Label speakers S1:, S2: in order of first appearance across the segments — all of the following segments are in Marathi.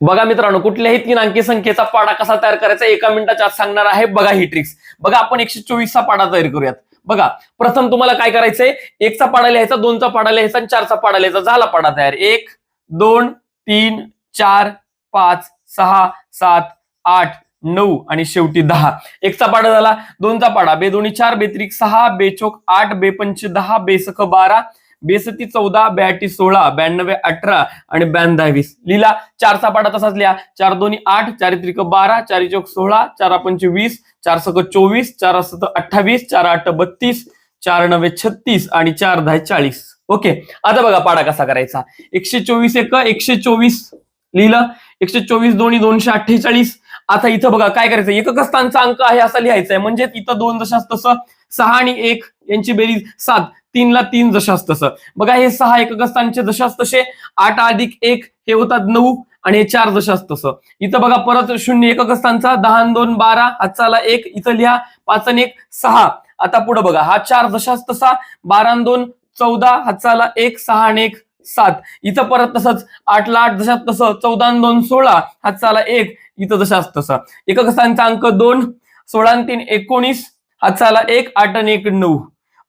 S1: बघा मित्रांनो कुठल्याही तीन अंकी संख्येचा पाडा कसा तयार करायचा एका मिनिटाच्या आत सांगणार आहे बघा ही ट्रिक्स बघा आपण एकशे चोवीसचा पाडा तयार करूयात. बघा प्रथम तुम्हाला काय करायचंय? एकचा पाडा लिहायचा दोनचा पाडा लिहायचा आणि चारचा पाडा लिहायचा. झाला पाडा तयार. एक दोन तीन चार पाच सहा सात आठ नऊ आणि शेवटी दहा. एकचा पाडा झाला दोनचा पाडा. बे दोन्ही चार बेत्रिक सहा बेचोक आठ बेपंच दहा बेसक बारा बेसती चौदा ब्याटी सोळा ब्याण्णवे अठरा आणि ब्याण्णव वीस. लिहिला. चारचा पाडा तसाच लिहा. चार दोन्ही आठ चार त्रिक बारा चारी चौक सोळा चार पंच वीस चार सक चोवीस चार सत अठ्ठावीस चार आठ बत्तीस चार नव्हे छत्तीस आणि चार दहा चाळीस. ओके. आता बघा पाडा कसा करायचा. एकशे चोवीस एक एकशे चोवीस. लिहिलं. एकशे चोवीस दोन्ही दोनशे अठ्ठेचाळीस. आता इथं बघा काय करायचं? एकक स्थानचा अंक आहे असं लिहायचा आहे म्हणजे इथं दोन दशास तसं सहा आणि एक यांची बेरीज सात. तीनला तीन जशास तसं बघा हे सहा एकक स्थानचे दशास तसे आठ अधिक एक हे होतात नऊ आणि हे चार जशास तसं इथं बघा परत शून्य एकक स्थानचा दहा दोन बारा आजचाला एक इथं लिहा पाच आणि एक सहा. आता पुढे बघा हा चार जशास तसा बारा दोन चौदा हातचाला एक सहा आणि एक सात. इथं परत तसंच आठला आठ जशात तसं चौदा दोन सोळा हातचाला एक इथं जशास तसं एकक स्थानचा अंक दोन सोळा आणि तीन एकोणीस हातचाला एक आठ आणि एक नऊ.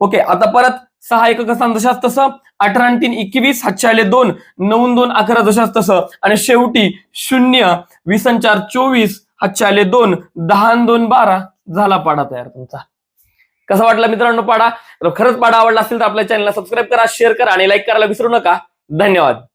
S1: ओके आता परत सहा एक स्थान दशास तसं अठरा तीन एकवीस हातचे आले दोन नऊ दोन अकरा दशास तसं. आणि शेवटी शून्य वीस चार चोवीस हातचे आले दोन दहा दोन बारा झाला पाडा तयार तुमचा. कसा वाटला मित्रांनो पाडा? खरंच पाडा आवडला असेल तर आपल्या चॅनलला सबस्क्राईब करा शेअर करा आणि लाईक करायला विसरू नका. धन्यवाद.